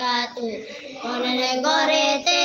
বারাকাতু মনের গড়েতে